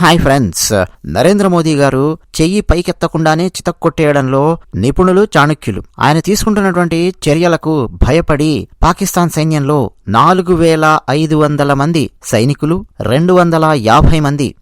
Hi friends. Narendra Modi గారు చెయ్యి పైకెత్తకుండానే చితక్కొట్టేయడంలో నిపుణులు చాణక్యులు. ఆయన తీసుకుంటున్నటువంటి చర్యలకు భయపడి పాకిస్తాన్ సైన్యంలో నాలుగు వేల ఐదు వందల మంది సైనికులు రెండు వందల యాభై మంది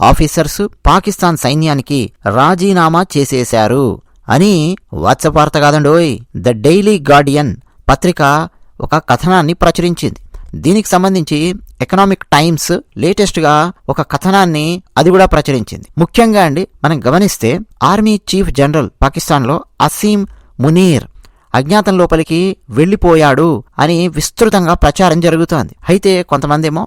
ఆఫీసర్స్ పాకిస్తాన్ సైన్యానికి రాజీనామా చేసేశారు అని వాట్సప్ కాదండోయ్. ద డైలీ గార్డియన్ పత్రిక ఒక కథనాన్ని ప్రచురించింది. దీనికి సంబంధించి ఎకనామిక్ టైమ్స్ లేటెస్ట్గా ఒక కథనాన్ని అది కూడా ప్రచురించింది. ముఖ్యంగా అండి మనం గమనిస్తే ఆర్మీ చీఫ్ జనరల్ పాకిస్తాన్లో అసీం మునీర్ అజ్ఞాతం లోపలికి వెళ్ళిపోయాడు అని విస్తృతంగా ప్రచారం జరుగుతోంది. అయితే కొంతమంది ఏమో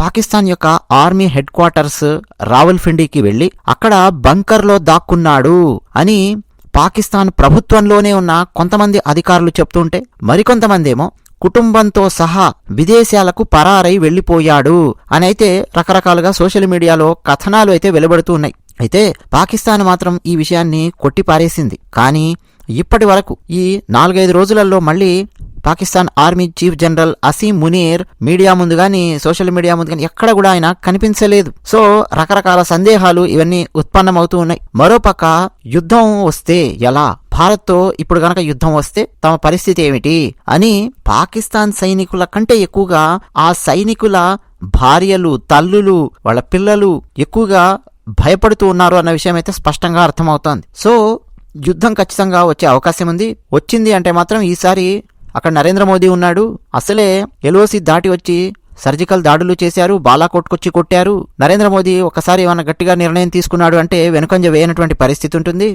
పాకిస్తాన్ యొక్క ఆర్మీ హెడ్ క్వార్టర్స్ రావల్ఫిండీకి వెళ్ళి అక్కడ బంకర్లో దాక్కున్నాడు అని పాకిస్తాన్ ప్రభుత్వంలోనే ఉన్న కొంతమంది అధికారులు చెప్తుంటే మరికొంతమంది ఏమో కుటుంబంతో సహా విదేశాలకు పరారై వెళ్ళిపోయాడు అని అయితే రకరకాలుగా సోషల్ మీడియాలో కథనాలు అయితే వెలువడుతూ ఉన్నాయి. అయితే పాకిస్తాన్ మాత్రం ఈ విషయాన్ని కొట్టిపారేసింది. కానీ ఇప్పటి వరకు ఈ నాలుగైదు రోజులలో మళ్ళీ Pakistan army chief general Asim Munir media ముందు గాని సోషల్ మీడియా ముందు గాని ఎక్కడ కూడా ఆయన కనిపించలేదు. సో రకరకాల సందేహాలు ఇవన్నీ ఉత్పన్నమవుతూ ఉన్నాయి. మరోపక్క యుద్ధం వస్తే ఎలా? భారత్తో ఇప్పుడు గనక యుద్ధం వస్తే తమ పరిస్థితి ఏమిటి అని పాకిస్తాన్ సైనికుల కంటే ఎక్కువగా ఆ సైనికుల భార్యలు తల్లులు వాళ్ళ పిల్లలు ఎక్కువగా భయపడుతూ ఉన్నారు అన్న విషయం అయితే స్పష్టంగా అర్థమవుతోంది. సో యుద్ధం ఖచ్చితంగా వచ్చే అవకాశం ఉంది. వచ్చింది అంటే మాత్రం ఈసారి అక్కడ నరేంద్ర మోదీ ఉన్నాడు. అసలే ఎల్ఓసి దాటి వచ్చి సర్జికల్ దాడులు చేశారు బాలాకోట్కొచ్చి కొట్టారు. నరేంద్ర మోదీ ఒకసారి ఏమైనా గట్టిగా నిర్ణయం తీసుకున్నాడు అంటే వెనుకంజ వేయనటువంటి పరిస్థితి ఉంటుంది.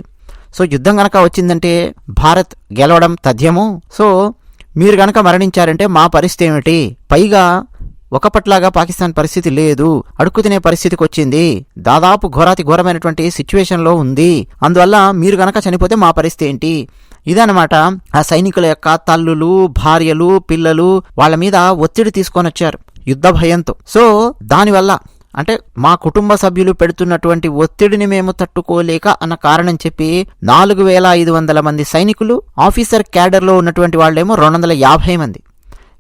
సో యుద్ధం గనక వచ్చిందంటే భారత్ గెలవడం తథ్యము. సో మీరు గనక మరణించారంటే మా పరిస్థితి ఏమిటి? పైగా ఒకప్పట్లాగా పాకిస్తాన్ పరిస్థితి లేదు. అడుక్కు తినే పరిస్థితికి వచ్చింది. దాదాపు ఘోరాతి ఘోరమైనటువంటి సిచ్యువేషన్లో ఉంది. అందువల్ల మీరు గనక చనిపోతే మా పరిస్థితి ఏంటి? ఇదనమాట ఆ సైనికుల యొక్క తల్లులు భార్యలు పిల్లలు వాళ్ళ మీద ఒత్తిడి తీసుకొని వచ్చారు. యుద్ధ భయంతో. సో దానివల్ల అంటే మా కుటుంబ సభ్యులు పెడుతున్నటువంటి ఒత్తిడిని మేము తట్టుకోలేక అన్న కారణం చెప్పి నాలుగు వేల ఐదు వందల మంది సైనికులు ఆఫీసర్ క్యాడర్లో ఉన్నటువంటి వాళ్ళేమో రెండు వందల యాభై మంది.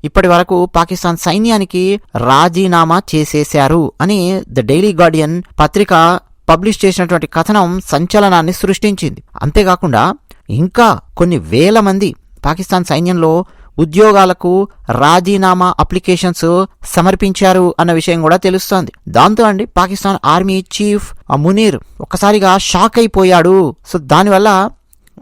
ఇప్పటి వరకు పాకిస్తాన్ సైన్యానికి రాజీనామా చేసేశారు అని ద డైలీ గార్డియన్ పత్రిక పబ్లిష్ చేసినటువంటి కథనం సంచలనాన్ని సృష్టించింది. అంతేకాకుండా ఇంకా కొన్ని వేల మంది పాకిస్తాన్ సైన్యంలో ఉద్యోగాలకు రాజీనామా అప్లికేషన్స్ సమర్పించారు అన్న విషయం కూడా తెలుస్తోంది. దాంతో అండి పాకిస్తాన్ ఆర్మీ చీఫ్ మునీర్ ఒక్కసారిగా షాక్ అయిపోయాడు. సో దానివల్ల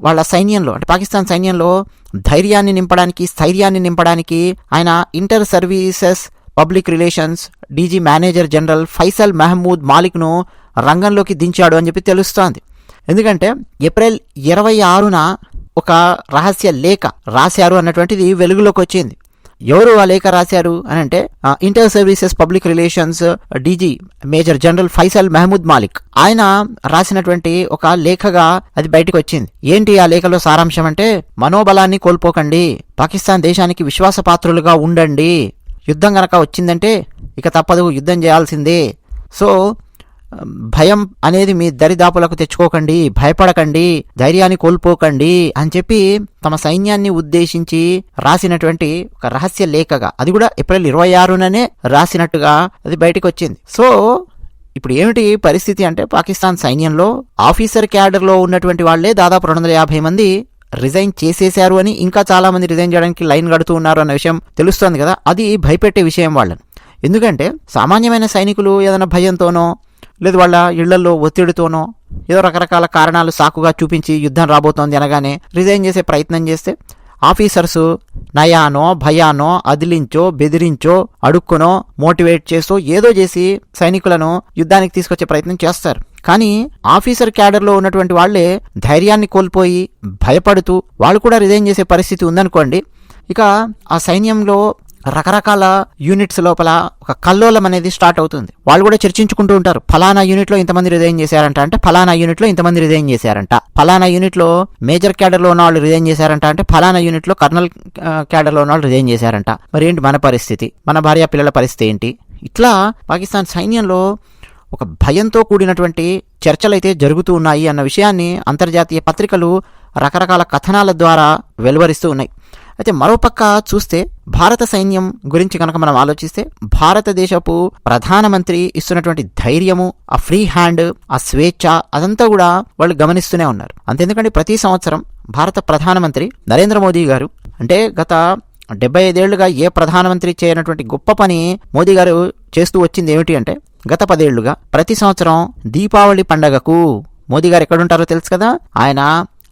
వాళ్ళ సైన్యంలో అంటే పాకిస్తాన్ సైన్యంలో ధైర్యాన్ని నింపడానికి స్థైర్యాన్ని నింపడానికి ఆయన Inter Services Public Relations DG manager general Faisal Mahmood మాలిక్ను రంగంలోకి దించాడు అని చెప్పి తెలుస్తోంది. ఎందుకంటే ఏప్రిల్ ఇరవై ఆరున ఒక రహస్య లేఖ రాశారు అన్నటువంటిది వెలుగులోకి వచ్చింది. ఎవరు ఆ లేఖ రాశారు అని అంటే Inter Services Public Relations DG major general Faisal Mahmood Malik ఆయన రాసినటువంటి ఒక లేఖగా అది బయటకు వచ్చింది. ఏంటి ఆ లేఖలో సారాంశం అంటే మనోబలాన్ని కోల్పోకండి పాకిస్తాన్ దేశానికి విశ్వాసపాత్రులుగా ఉండండి యుద్ధం గనక వచ్చిందంటే ఇక తప్పదు యుద్ధం చేయాల్సిందే. సో భయం అనేది మీ దరిదాపులకు తెచ్చుకోకండి భయపడకండి ధైర్యాన్ని కోల్పోకండి అని చెప్పి తమ సైన్యాన్ని ఉద్దేశించి రాసినటువంటి ఒక రహస్య లేఖగా అది కూడా ఏప్రిల్ ఇరవై ఆరుననే రాసినట్టుగా అది బయటకు వచ్చింది సో ఇప్పుడు ఏమిటి పరిస్థితి అంటే పాకిస్తాన్ సైన్యంలో ఆఫీసర్ క్యాడర్లో ఉన్నటువంటి వాళ్ళే దాదాపు రెండు వందల యాభై మంది రిజైన్ చేసేశారు అని ఇంకా చాలా మంది రిజైన్ చేయడానికి లైన్ కడుతూ ఉన్నారు అన్న విషయం తెలుస్తోంది కదా అది భయపెట్టే విషయం వాళ్ళని. ఎందుకంటే సామాన్యమైన సైనికులు ఏదైనా భయంతోనో లేదు వాళ్ళ ఇళ్ళలో ఒత్తిడితోనో ఏదో రకరకాల కారణాలు సాకుగా చూపించి యుద్ధం రాబోతోంది అనగానే రిజైన్ చేసే ప్రయత్నం చేస్తే ఆఫీసర్సు నయానో భయానో అదిలించో బెదిరించో అడుక్కునో మోటివేట్ చేస్తూ ఏదో చేసి సైనికులను యుద్ధానికి తీసుకొచ్చే ప్రయత్నం చేస్తారు. కానీ ఆఫీసర్ క్యాడర్లో ఉన్నటువంటి వాళ్ళే ధైర్యాన్ని కోల్పోయి భయపడుతూ వాళ్ళు కూడా రిజైన్ చేసే పరిస్థితి ఉందనుకోండి ఇక ఆ సైన్యంలో రకరకాల యూనిట్స్ లోపల ఒక కల్లోలం అనేది స్టార్ట్ అవుతుంది. వాళ్ళు కూడా చర్చించుకుంటూ ఉంటారు ఫలానా యూనిట్లో ఇంతమంది రిజైన్ చేశారంట అంటే ఫలానా యూనిట్లో ఇంతమంది రిజైన్ చేశారంట ఫలానా యూనిట్లో మేజర్ క్యాడర్లో ఉన్న వాళ్ళు రిజైన్ చేశారంట అంటే ఫలానా యూనిట్లో కర్నల్ క్యాడర్లో ఉన్న వాళ్ళు రిజైన్ చేశారంట మరి ఏంటి మన పరిస్థితి? మన భార్య పిల్లల పరిస్థితి ఏంటి? ఇట్లా పాకిస్తాన్ సైన్యంలో ఒక భయంతో కూడినటువంటి చర్చలైతే జరుగుతూ ఉన్నాయి అన్న విషయాన్ని అంతర్జాతీయ పత్రికలు రకరకాల కథనాల ద్వారా వెలువరిస్తూ ఉన్నాయి. అయితే మరోపక్క చూస్తే భారత సైన్యం గురించి కనుక మనం ఆలోచిస్తే భారతదేశపు ప్రధానమంత్రి ఇస్తున్నటువంటి ధైర్యము ఆ ఫ్రీ హ్యాండ్ ఆ స్వేచ్ఛ అదంతా కూడా వాళ్ళు గమనిస్తూనే ఉన్నారు. అంతెందుకంటే ప్రతి సంవత్సరం భారత ప్రధానమంత్రి నరేంద్ర మోదీ గారు అంటే గత డెబ్బై ఐదేళ్ళుగా ఏ ప్రధానమంత్రి చేయనటువంటి గొప్ప పని మోదీ గారు చేస్తూ వచ్చింది ఏమిటి అంటే గత పదేళ్ళుగా ప్రతి సంవత్సరం దీపావళి పండగకు మోదీ గారు ఎక్కడుంటారో తెలుసు కదా? ఆయన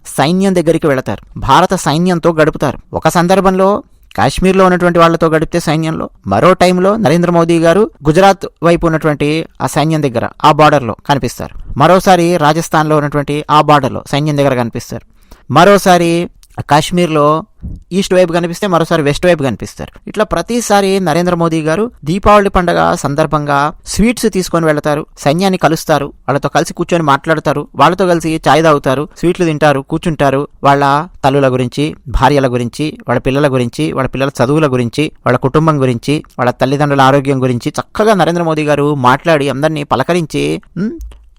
సైన్యం దగ్గరికి వెళతారు. భారత సైన్యంతో గడుపుతారు. ఒక సందర్భంలో కాశ్మీర్లో ఉన్నటువంటి వాళ్ళతో గడిపితే సైన్యంలో మరో టైంలో నరేంద్ర మోదీ గారు గుజరాత్ వైపు ఉన్నటువంటి ఆ సైన్యం దగ్గర ఆ బార్డర్లో కనిపిస్తారు. మరోసారి రాజస్థాన్లో ఉన్నటువంటి ఆ బార్డర్లో సైన్యం దగ్గర కనిపిస్తారు. మరోసారి కాశ్మీర్లో ఈస్ట్ వైపు కనిపిస్తే మరోసారి వెస్ట్ వైపు కనిపిస్తారు. ఇట్లా ప్రతిసారి నరేంద్ర మోదీ గారు దీపావళి పండగ సందర్భంగా స్వీట్స్ తీసుకొని వెళతారు సైన్యాన్ని కలుస్తారు వాళ్ళతో కలిసి కూర్చొని మాట్లాడతారు వాళ్ళతో కలిసి చాయ్ తాగుతారు స్వీట్లు తింటారు కూర్చుంటారు. వాళ్ళ తల్లుల గురించి భార్యల గురించి వాళ్ళ పిల్లల గురించి వాళ్ళ పిల్లల చదువుల గురించి వాళ్ళ కుటుంబం గురించి వాళ్ళ తల్లిదండ్రుల ఆరోగ్యం గురించి చక్కగా నరేంద్ర మోదీ గారు మాట్లాడి అందరినీ పలకరించి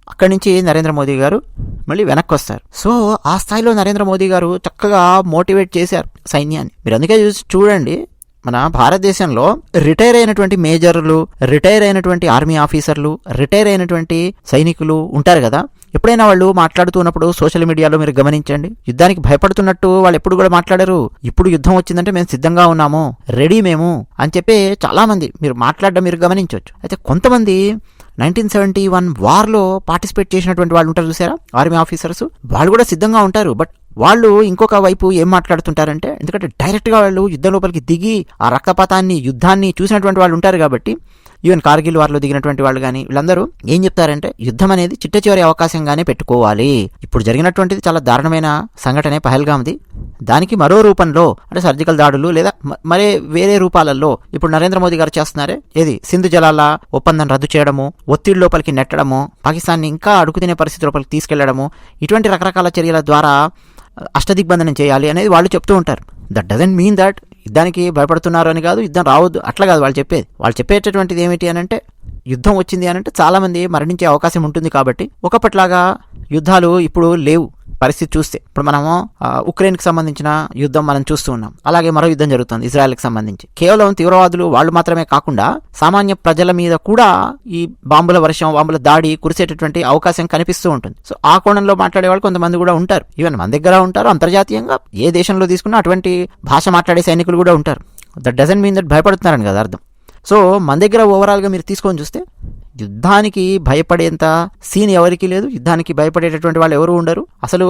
అక్కడి నుంచి నరేంద్ర మోదీ గారు మళ్ళీ వెనక్కి వస్తారు సో ఆ స్థాయిలో నరేంద్ర మోదీ గారు చక్కగా మోటివేట్ చేశారు సైన్యాన్ని. మీరు అందుకే చూసి చూడండి మన భారతదేశంలో రిటైర్ అయినటువంటి మేజర్లు రిటైర్ అయినటువంటి ఆర్మీ ఆఫీసర్లు రిటైర్ అయినటువంటి సైనికులు ఉంటారు కదా. ఎప్పుడైనా వాళ్ళు మాట్లాడుతున్నప్పుడు సోషల్ మీడియాలో మీరు గమనించండి. యుద్ధానికి భయపడుతున్నట్టు వాళ్ళు ఎప్పుడు కూడా మాట్లాడరు. ఇప్పుడు యుద్ధం వచ్చిందంటే మేము సిద్ధంగా ఉన్నాము రెడీ మేము అని చెప్పి చాలామంది మీరు మాట్లాడడం మీరు గమనించవచ్చు. అయితే కొంతమంది నైన్టీన్ సెవెంటీ వన్ వార్లో పార్టిసిపేట్ చేసినటువంటి వాళ్ళు ఉంటారు చూసారా? Army officers. వాళ్ళు కూడా సిద్ధంగా ఉంటారు బట్ వాళ్ళు ఇంకొక వైపు ఏం మాట్లాడుతుంటారంటే ఎందుకంటే డైరెక్ట్గా వాళ్ళు యుద్ధం లోపలికి దిగి ఆ రక్తపాతాన్ని యుద్ధాన్ని చూసినటువంటి వాళ్ళు ఉంటారు కాబట్టి ఈవెన్ కార్గిల్ వారిలో దిగినటువంటి వాళ్ళు కానీ వీళ్ళందరూ ఏం చెప్తారంటే యుద్ధం అనేది చిట్ట చివరి అవకాశంగానే పెట్టుకోవాలి. ఇప్పుడు జరిగినటువంటిది చాలా దారుణమైన సంఘటనే పహల్గామ్ది. దానికి మరో రూపంలో అంటే సర్జికల్ దాడులు లేదా మరే వేరే రూపాలలో ఇప్పుడు నరేంద్ర మోదీ గారు చేస్తున్నారే? ఏది? సింధు జలాల ఒప్పందం రద్దు చేయడము ఒత్తిడి లోపలికి నెట్టడము పాకిస్తాన్ని ఇంకా అడుగుతినే పరిస్థితి లోపలికి తీసుకెళ్ళడము ఇటువంటి రకరకాల చర్యల ద్వారా అష్టదిగ్బంధనం చేయాలి అనేది వాళ్ళు చెప్తూ ఉంటారు. దట్ డజంట్ మీన్ దట్ యుద్ధానికి భయపడుతున్నారు అని కాదు యుద్ధం రావద్దు. అట్లా కాదు వాళ్ళు చెప్పేది. వాళ్ళు చెప్పేటటువంటిది ఏమిటి అని అంటే యుద్ధం వచ్చింది అని అంటే చాలామంది మరణించే అవకాశం ఉంటుంది కాబట్టి ఒకప్పట్లాగా యుద్ధాలు ఇప్పుడు లేవు. పరిస్థితి చూస్తే. ఇప్పుడు మనము ఉక్రెయిన్కి సంబంధించిన యుద్ధం మనం చూస్తూ ఉన్నాం. అలాగే మరో యుద్ధం జరుగుతుంది ఇజ్రాయెల్కి సంబంధించి. కేవలం తీవ్రవాదులు వాళ్ళు మాత్రమే కాకుండా సామాన్య ప్రజల మీద కూడా ఈ బాంబుల వర్షం బాంబుల దాడి కురిసేటటువంటి అవకాశం కనిపిస్తూ ఉంటుంది. సో ఆ కోణంలో మాట్లాడే వాళ్ళు కొంతమంది కూడా ఉంటారు. ఈవెన్ మన దగ్గర ఉంటారు అంతర్జాతీయంగా ఏ దేశంలో తీసుకున్నా అటువంటి భాష మాట్లాడే సైనికులు కూడా ఉంటారు. దట్ డజన్ మీన్ దట్ భయపడుతున్నారని కదా అర్థం. సో మన దగ్గర ఓవరాల్గా మీరు తీసుకొని చూస్తే యుద్ధానికి భయపడేంత సీన్ ఎవరికీ లేదు. యుద్ధానికి భయపడేటటువంటి వాళ్ళు ఎవరు ఉండరు. అసలు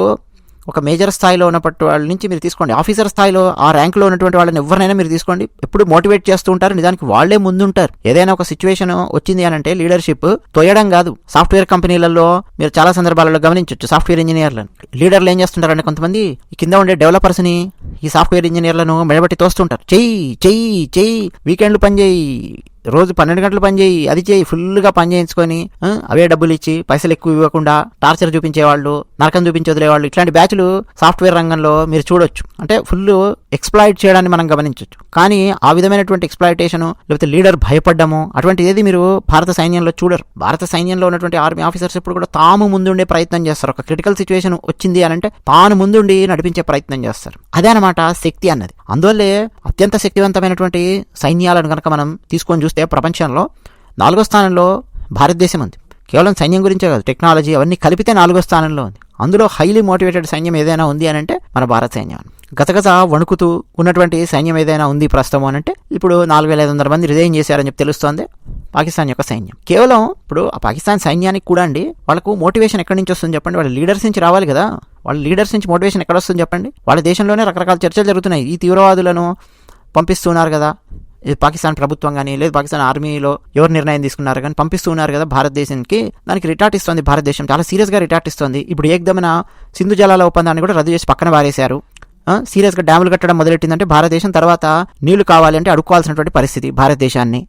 ఒక మేజర్ స్థాయిలో ఉన్నప్పటి వాళ్ళ నుంచి మీరు తీసుకోండి. ఆఫీసర్ స్థాయిలో ఆ ర్యాంక్లో ఉన్నటువంటి వాళ్ళని ఎవరినైనా మీరు తీసుకోండి. ఎప్పుడు మోటివేట్ చేస్తూ ఉంటారు. నిజానికి వాళ్ళే ముందుంటారు. ఏదైనా ఒక సిచ్యువేషన్ వచ్చింది అని అంటే లీడర్షిప్ తోయడం కాదు. సాఫ్ట్వేర్ కంపెనీలలో మీరు చాలా సందర్భాలలో గమనించవచ్చు సాఫ్ట్వేర్ ఇంజనీర్లను. లీడర్లు ఏం చేస్తుంటారంటే కొంతమంది కింద ఉండే డెవలపర్స్ని ఈ సాఫ్ట్వేర్ ఇంజనీర్లను మెడబట్టి తోస్తుంటారు. చెయ్యి చెయ్యి చెయ్యి వీకెండ్లు పనిచేయి. రోజు పన్నెండు గంటలు పని చేయి అది చేయి ఫుల్గా పని చేయించుకొని అవే డబ్బులు ఇచ్చి పైసలు ఎక్కువ ఇవ్వకుండా టార్చర్ చూపించేవాళ్ళు నరకం చూపించి వదిలేవాళ్ళు ఇట్లాంటి బ్యాచ్లు సాఫ్ట్వేర్ రంగంలో మీరు చూడొచ్చు. అంటే ఫుల్ ఎక్స్ప్లాయిట్ చేయడాన్ని మనం గమనించవచ్చు కానీ ఆ విధమైనటువంటి ఎక్స్ప్లాయిటేషన్ లేకపోతే లీడర్ భయపడ్డము అటువంటి ఏది మీరు భారత సైన్యంలో చూడరు. భారత సైన్యంలో ఉన్నటువంటి ఆర్మీ ఆఫీసర్స్ ఎప్పుడు కూడా తాము ముందుండే ప్రయత్నం చేస్తారు. ఒక క్రిటికల్ సిచ్యువేషన్ వచ్చింది అని అంటే తాను ముందుండి నడిపించే ప్రయత్నం చేస్తారు. అదే అనమాట శక్తి అన్నది. అందువల్లే అత్యంత శక్తివంతమైనటువంటి సైన్యాలను కనుక మనం తీసుకొని చూస్తే ప్రపంచంలో నాలుగో స్థానంలో భారతదేశం ఉంది. కేవలం సైన్యం గురించే కాదు టెక్నాలజీ అవన్నీ కలిపితే నాలుగో స్థానంలో ఉంది. అందులో హైలీ మోటివేటెడ్ సైన్యం ఏదైనా ఉంది అని అంటే మన భారత సైన్యం గతగత వణుకుతూ ఉన్నటువంటి సైన్యం ఏదైనా ఉంది ప్రస్తుతం అని అంటే ఇప్పుడు నాలుగు వేల ఐదు వందల మంది రిజైన్ చేశారని చెప్పి తెలుస్తోంది. పాకిస్తాన్ యొక్క సైన్యం. కేవలం ఇప్పుడు ఆ పాకిస్తాన్ సైన్యానికి కూడా అండి వాళ్ళకు మోటివేషన్ ఎక్కడి నుంచి వస్తుంది చెప్పండి? వాళ్ళ లీడర్స్ నుంచి రావాలి కదా. వాళ్ళ లీడర్స్ నుంచి మోటివేషన్ ఎక్కడ వస్తుంది చెప్పండి? వాళ్ళ దేశంలోనే రకరకాల చర్చలు జరుగుతున్నాయి. ఈ తీవ్రవాదులను పంపిస్తున్నారు కదా. ఇది పాకిస్తాన్ ప్రభుత్వం కానీ లేదు పాకిస్తాన్ ఆర్మీలో ఎవరు నిర్ణయం తీసుకున్నారు కానీ పంపిస్తున్నారు కదా భారతదేశానికి. దానికి రిటార్ట్ ఇస్తుంది భారతదేశం. చాలా సీరియస్గా రిటార్ట్ ఇస్తుంది. ఇప్పుడు ఏకదమైన సింధు జలాల ఒప్పందాన్ని కూడా రద్దు చేసి పక్కన పారేశారు సీరియస్గా డ్యాములు కట్టడం మొదలెట్టిందంటే భారతదేశం తర్వాత నీళ్ళు కావాలి అంటే అడుక్కోవాల్సినటువంటి పరిస్థితి భారతదేశాన్ని.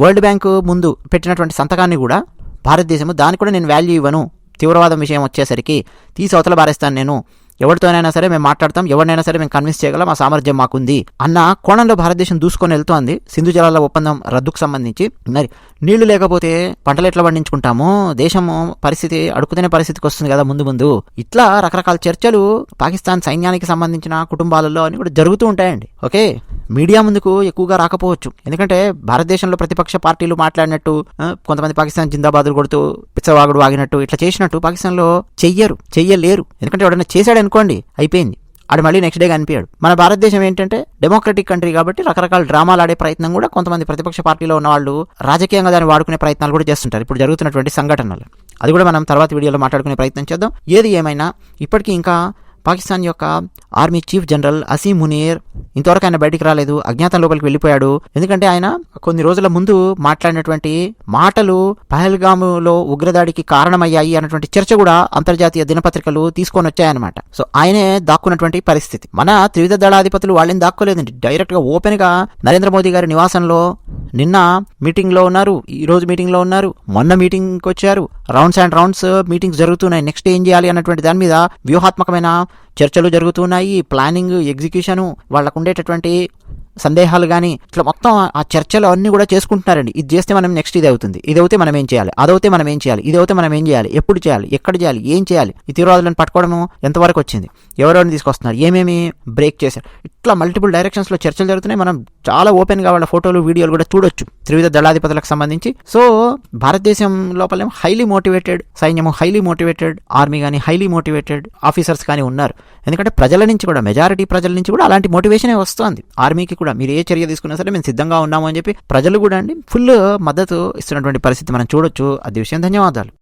వరల్డ్ బ్యాంకు ముందు పెట్టినటువంటి సంతకాన్ని కూడా భారతదేశము దానికి కూడా నేను వాల్యూ ఇవ్వను. తీవ్రవాదం విషయం వచ్చేసరికి తీసి అవతల బారేస్తాను నేను. ఎవరితోనైనా సరే మేము మాట్లాడతాం ఎవరినైనా సరే మేము కన్విన్స్ చేయగలం ఆ సామర్థ్యం మాకుంది అన్న కోణంలో భారతదేశం దూసుకొని వెళ్తోంది. సింధు జలాల ఒప్పందం రద్దుకు సంబంధించి. మరి నీళ్ళు లేకపోతే పంటలు ఎట్లా పండించుకుంటాము? దేశము పరిస్థితి అడుకుతునే పరిస్థితికి వస్తుంది కదా ముందు ముందు. ఇట్లా రకరకాల చర్చలు పాకిస్తాన్ సైన్యానికి సంబంధించిన కుటుంబాలలో అని కూడా జరుగుతూ ఉంటాయండి. ఓకే? మీడియా ముందుకు ఎక్కువగా రాకపోవచ్చు. ఎందుకంటే భారతదేశంలో ప్రతిపక్ష పార్టీలు మాట్లాడినట్టు కొంతమంది పాకిస్తాన్ జిందాబాదులు కొడుతూ పిచ్చవాగుడు వాగినట్టు ఇట్లా చేసినట్టు పాకిస్తాన్లో చెయ్యరు చెయ్యలేరు. ఎందుకంటే ఎవడన్నా చేశాడు అనుకోండి అయిపోయింది. ఆడు మళ్ళీ నెక్స్ట్ డే కనిపించాడు మన భారతదేశం ఏంటంటే డెమోక్రటిక్ కంట్రీ కాబట్టి రకరకాల డ్రామాలు ఆడే ప్రయత్నం కూడా కొంతమంది ప్రతిపక్ష పార్టీలో ఉన్న వాళ్ళు రాజకీయంగా దాన్ని వాడుకునే ప్రయత్నాలు కూడా చేస్తుంటారు. ఇప్పుడు జరుగుతున్నటువంటి సంఘటనలు. అది కూడా మనం తర్వాత వీడియోలో మాట్లాడుకునే ప్రయత్నం చేద్దాం. ఏది ఏమైనా ఇప్పటికీ ఇంకా పాకిస్తాన్ యొక్క army chief general Asim Munir ఇంతవరకు ఆయన బయటికి రాలేదు అజ్ఞాతం లోపలికి వెళ్ళిపోయాడు. ఎందుకంటే ఆయన కొన్ని రోజుల ముందు మాట్లాడినటువంటి మాటలు పహల్గాములో ఉగ్రదాడికి కారణమయ్యాయి అన్నటువంటి చర్చ కూడా అంతర్జాతీయ దినపత్రికలు తీసుకొని వచ్చాయన్నమాట. సో ఆయనే దాక్కున్నటువంటి పరిస్థితి. మన త్రివిధ దళాధిపతులు వాళ్ళని దాక్కోలేదండి. డైరెక్ట్గా ఓపెన్గా నరేంద్ర మోదీ గారి నివాసంలో నిన్న మీటింగ్లో ఉన్నారు ఈరోజు మీటింగ్లో ఉన్నారు మొన్న మీటింగ్కి వచ్చారు. రౌండ్స్ అండ్ రౌండ్స్ మీటింగ్స్ జరుగుతున్నాయి. నెక్స్ట్ ఏం చేయాలి అన్నటువంటి దాని మీద వ్యూహాత్మకమైన చర్చలు జరుగుతున్నాయి. ప్లానింగ్ ఎగ్జిక్యూషన్ వాళ్ళకు ఉండేటటువంటి సందేహాలు కానీ ఇట్లా మొత్తం ఆ చర్చలు అన్నీ కూడా చేసుకుంటున్నారండి. ఇది చేస్తే మనం నెక్స్ట్ ఇది అవుతుంది. ఇది అవుతే మనం ఏం చేయాలి? అదవుతే మనం ఏం చేయాలి? ఇది అవుతే మనం ఏం చేయాలి? ఎప్పుడు చేయాలి? ఎక్కడ చేయాలి? ఏం చేయాలి? ఈ తీవ్రవాదులను పట్టుకోవడము ఎంతవరకు వచ్చింది? ఎవరెవరిని తీసుకొస్తున్నారు? ఏమేమి బ్రేక్ చేశారు? ఇట్లా మల్టిపుల్ డైరెక్షన్స్లో చర్చలు జరుగుతున్నాయి. మనం చాలా ఓపెన్గా వాళ్ళ ఫోటోలు వీడియోలు కూడా చూడొచ్చు. త్రివిధ దళాధిపతులకు సంబంధించి. సో భారతదేశం లోపలేమో హైలీ మోటివేటెడ్ సైన్యము హైలీ మోటివేటెడ్ ఆర్మీ కానీ హైలీ మోటివేటెడ్ ఆఫీసర్స్ కానీ ఉన్నారు. ఎందుకంటే ప్రజల నుంచి కూడా మెజారిటీ ప్రజల నుంచి కూడా అలాంటి మోటివేషనే వస్తుంది. ఆర్మీకి కూడా మీరు ఏ చర్య తీసుకున్నా సరే మేము సిద్ధంగా ఉన్నాము అని చెప్పి ప్రజలు కూడా అండి ఫుల్ మద్దతు ఇస్తున్నటువంటి పరిస్థితి మనం చూడొచ్చు. అది విషయం ధన్యవాదాలు.